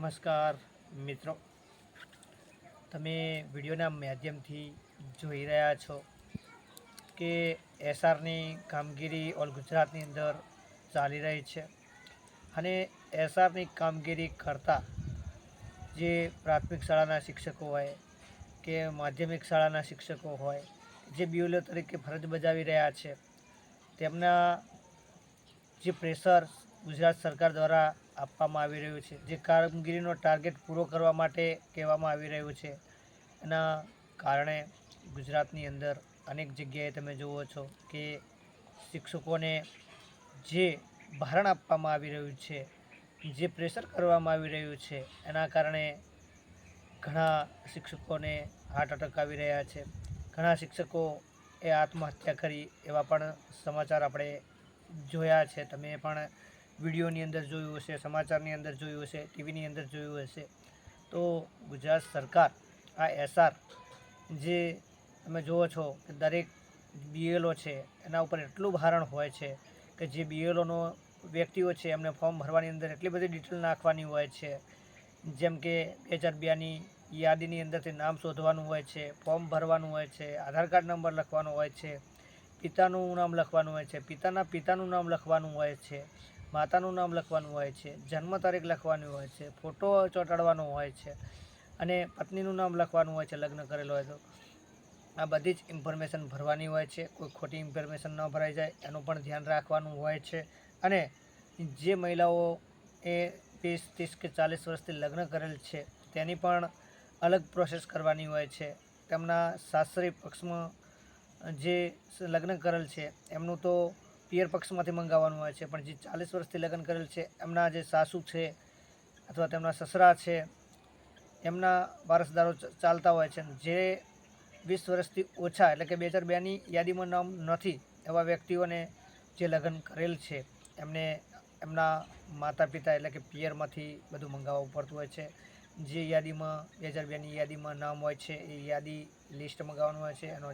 નમસ્કાર, મિત્રો. તમે વિડીયોના માધ્યમથી જોઈ રહ્યા છો કે એસઆરની કામગીરી ઓલ ગુજરાતની અંદર ચાલી રહી છે અને એસઆરની કામગીરી કરતા જે પ્રાથમિક શાળાના શિક્ષકો હોય કે માધ્યમિક શાળાના શિક્ષકો હોય, જે બીઓલો તરીકે ફરજ બજાવી રહ્યા છે, તેમના જે પ્રેશર ગુજરાત સરકાર દ્વારા આપવામાં આવી રહ્યું છે. જે કામગીરીનો ટાર્ગેટ પૂરો કરવા માટે કહેવામાં આવી રહ્યું છે. એના કારણે ગુજરાતની અંદર અનેક જગ્યાએ તમે જુઓ છો કે શિક્ષકોને જે ભારણ આપવામાં આવી રહ્યું છે, જે પ્રેશર કરવામાં આવી રહ્યું છે, એના કારણે ઘણા શિક્ષકોને હાર્ટ અટક આવી રહ્યા છે. ઘણા શિક્ષકો એ આત્મહત્યા કરી એવા પણ સમાચાર આપણે જોયા છે. તમે પણ વિડીયોની અંદર જોયું હશે, સમાચારની અંદર જોયું હશે, ટીવીની અંદર જોયું હશે. તો ગુજરાત સરકાર, આ એસઆર જે તમે જુઓ છો કે દરેક બીએલઓ છે, એના ઉપર એટલું ભારણ હોય છે કે જે બીએલઓનો વ્યક્તિઓ છે, એમને ફોર્મ ભરવાની અંદર એટલી બધી ડિટેલ નાખવાની હોય છે. જેમ કે બે હજાર બેની યાદીની અંદરથી નામ શોધવાનું હોય છે, ફોર્મ ભરવાનું હોય છે, આધાર કાર્ડ નંબર લખવાનો હોય છે, પિતાનું નામ લખવાનું હોય છે, પિતાના પિતાનું નામ લખવાનું હોય છે. માતાનું નામ લખવાનું હોય છે, જન્મ તારીખ લખવાની હોય છે, ફોટો ચોંટાડવાનો હોય છે અને પત્નીનું નામ લખવાનું હોય છે, લગ્ન કરેલો હોય તો. આ બધી જ ઇન્ફોર્મેશન ભરવાની હોય છે, કોઈ ખોટી ઇન્ફોર્મેશન ન ભરાઈ જાય, એનું પણ ધ્યાન રાખવાનું હોય છે અને જે મહિલાઓ એ વીસ, ત્રીસ કે ચાલીસ વર્ષથી લગ્ન કરેલ છે, તેની પણ અલગ પ્રોસેસ કરવાની હોય છે. તેમના સાસરી પક્ષમાં જે લગ્ન કરેલ છે, એમનું તો પિયર પક્ષમાંથી મંગાવવાનું હોય છે, પણ જે ચાલીસ વર્ષથી લગ્ન કરેલ છે, એમના જે સાસુ છે અથવા તેમના સસરા છે, એમના વારસદારો ચાલતા હોય છે. જે વીસ વર્ષથી ઓછા, એટલે કે બે હજાર બેની યાદીમાં નામ નથી, એવા વ્યક્તિઓને જે લગ્ન કરેલ છે, એમને એમના માતા પિતા એટલે કે પિયરમાંથી બધું મંગાવવું પડતું હોય છે. જે યાદીમાં, બે હજાર બેની યાદીમાં નામ હોય છે, એ યાદી લિસ્ટ મંગાવવાનું હોય છે, એનો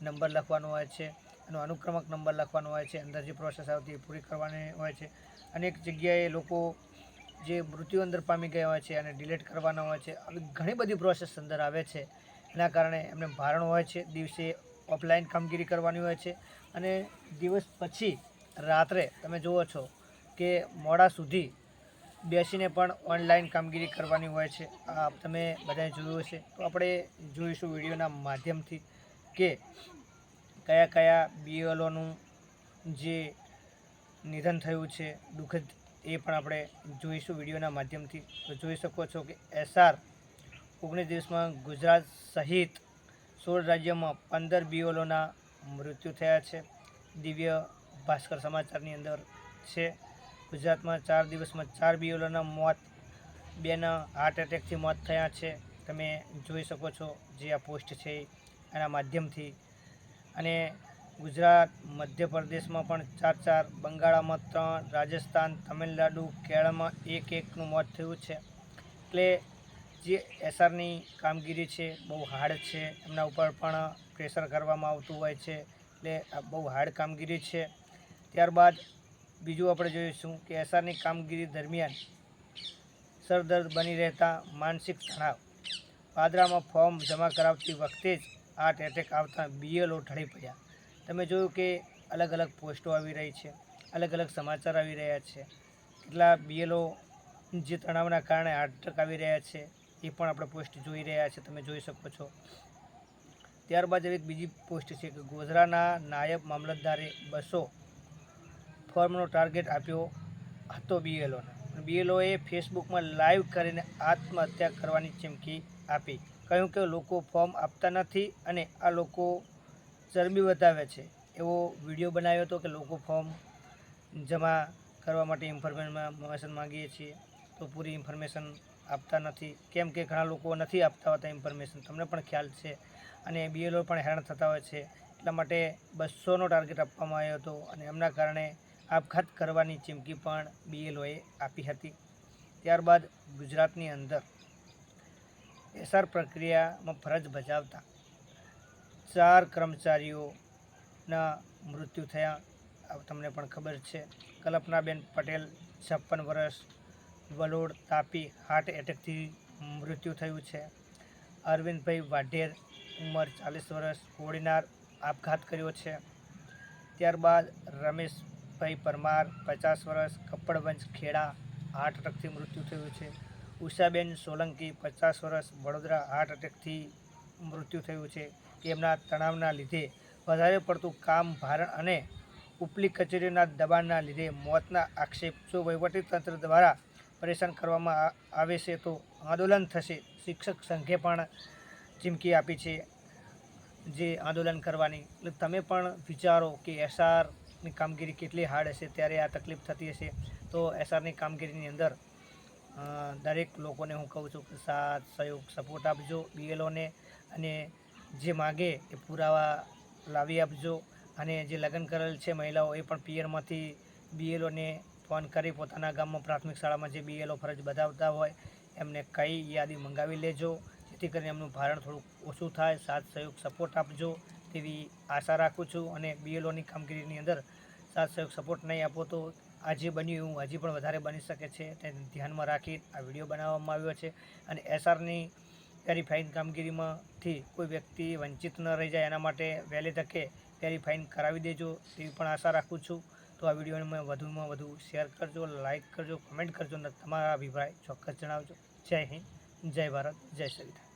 નંબર લખવાનો હોય છે. એનો અનુક્રમક નંબર લખવાનો હોય છે, અંદર જે પ્રોસેસ આવતી એ પૂરી કરવાની હોય છે. અનેક જગ્યાએ લોકો જે મૃત્યુ અંદર પામી ગયા હોય છે અને ડિલેટ કરવાના હોય છે. ઘણી બધી પ્રોસેસ અંદર આવે છે. એના કારણે એમને ભારણ હોય છે. દિવસે ઓફલાઈન કામગીરી કરવાની હોય છે. અને દિવસ પછી રાત્રે તમે જુઓ છો કે મોડા સુધી બેસીને પણ ઓનલાઈન કામગીરી કરવાની હોય છે. આ તમે બધાએ જોયું હશે. તો આપણે જોઈશું વિડીયોના માધ્યમથી કે કયા કયા બીએલઓનું જે નિધન થયું છે દુઃખદ એ પણ આપણે જોઈશું વિડીયોના માધ્યમથી. તો જોઈ શકો છો કે એસઆર ઓગણીસ દિવસમાં ગુજરાત સહિત સોળ રાજ્યોમાં પંદર બીઓલોના મૃત્યુ થયા છે. દિવ્ય ભાસ્કર સમાચારની અંદર છે, ગુજરાતમાં ચાર દિવસમાં ચાર બીઓલોના મોત, બેના હાર્ટ એટેકથી મોત થયા છે. તમે જોઈ શકો છો જે આ પોસ્ટ છે એના માધ્યમથી અને ગુજરાત, મધ્યપ્રદેશમાં પણ ચાર ચાર, બંગાળામાં ત્રણ, રાજસ્થાન, તમિલનાડુ, કેરળમાં એક એકનું મોત થયું છે. એટલે જે એસઆરની કામગીરી છે, બહુ હાર્ડ છે, એમના ઉપર પણ પ્રેશર કરવામાં આવતું હોય છે, એટલે આ બહુ હાર્ડ કામગીરી છે. ત્યારબાદ બીજું આપણે જોઈશું કે એસઆરની કામગીરી દરમિયાન સરદર્દ બની રહેતા માનસિક તણાવ. પાદરામાં ફોર્મ જમા કરાવતી વખતે જ હાર્ટ એટેક આવતા બીએલઓ ઠળી પડ્યા. તમે જોયું કે અલગ અલગ પોસ્ટો આવી રહી છે, અલગ અલગ સમાચાર આવી રહ્યા છે. કેટલા બીએલઓ જે તણાવના કારણે હાર્ટ એટેક આવી રહ્યા છે, એ પણ આપણે પોસ્ટ જોઈ રહ્યા છે, તમે જોઈ શકો છો. ત્યારબાદ એક બીજી પોસ્ટ છે કે ગોધરાના નાયબ મામલતદારે બસો ફોર્મનો ટાર્ગેટ આપ્યો હતો બીએલઓને. બીએલઓએ ફેસબુકમાં લાઈવ કરીને આત્મહત્યા કરવાની ચીમકી આપી. કહ્યું કે લોકો ફોર્મ આપતા નથી અને આ લોકો ચરબી બતાવે છે. એવો વીડિયો બનાવ્યો હતો કે લોકો ફોર્મ જમા કરવા માટે ઇન્ફોર્મેશન માંગીએ છીએ. તો પૂરી ઇન્ફોર્મેશન આપતા નથી. કેમ કે ઘણા લોકો નથી આપતા હોતા ઇન્ફોર્મેશન. તમને પણ ખ્યાલ છે. અને બીએલઓ પણ હેરાન થતા હોય છે. એટલા માટે બસોનો ટાર્ગેટ આપવામાં આવ્યો હતો અને એમના કારણે આપઘાત કરવાની ચીમકી પણ બીએલઓએ આપી હતી. ત્યારબાદ ગુજરાતની અંદર એસઆર પ્રક્રિયામાં ફરજ બજાવતા ચાર કર્મચારીઓના મૃત્યુ થયા. તમને પણ ખબર છે. કલ્પનાબેન પટેલ, છપ્પન વર્ષ, વલોડ, તાપી હાર્ટ એટેકથી મૃત્યુ થયું છે. અરવિંદભાઈ વાઢેર, ઉંમર ચાલીસ વર્ષ, કોડીનાર આપઘાત કર્યો છે. ત્યારબાદ રમેશભાઈ પરમાર, પચાસ વર્ષ, કપ્પડવંજ ખેડા હાર્ટ એટેકથી મૃત્યુ થયું છે. ઉષાબેન સોલંકી પચાસ વર્ષ વડોદરા હાર્ટ એટેકથી મૃત્યુ થયું છે. તેમના તણાવના લીધે વધારે પડતું કામ ભારણ અને ઉપલી કચેરીના દબાણના લીધે મોતના આક્ષેપ. જો વહીવટીતંત્ર દ્વારા પરેશાન કરવામાં આવે છે તો આંદોલન થશે. શિક્ષક સંઘે પણ ચીમકી આપી છે જે આંદોલન કરવાની. તમે પણ વિચારો કે એસઆરની કામગીરી કેટલી હાર્ડ હશે, ત્યારે આ તકલીફ થતી હશે. તો એસઆરની કામગીરીની અંદર દરેક લોકોને હું કહું છું કે સાથ, સહયોગ સપોર્ટ આપજો બીએલઓને અને જે માગે એ પુરાવા લાવી આપજો. અને જે લગ્ન કરેલ છે મહિલાઓ એ પણ પિયરમાંથી બીએલઓને ફોન કરી પોતાના ગામમાં પ્રાથમિક શાળામાં જે બીએલઓ ફરજ બજાવતા હોય એમને કઈ યાદી મંગાવી લેજો. જેથી કરીને એમનું ભારણ થોડુંક ઓછું થાય. સાથ, સહયોગ સપોર્ટ આપજો તેવી આશા રાખું છું. અને બીએલઓની કામગીરીની અંદર સાથ, સહયોગ સપોર્ટ નહીં આપો તો આજે બન્યું એવું, હજી પણ વધારે બની શકે છે તેને ધ્યાનમાં રાખી આ વીડિયો બનાવવામાં આવ્યો છે. અને એસઆરની વેરીફાઈન કામગીરીમાંથી કોઈ વ્યક્તિ વંચિત ન રહી જાય, એના માટે વહેલી તકે વેરીફાઈન કરાવી દેજો તેવી પણ આશા રાખું છું. તો આ વિડીયોને વધુમાં વધુ શેર કરજો, લાઇક કરજો, કમેન્ટ કરજો અને તમારા અભિપ્રાય ચોક્કસ જણાવજો. જય હિન્દ, જય ભારત, જય સંવિધાન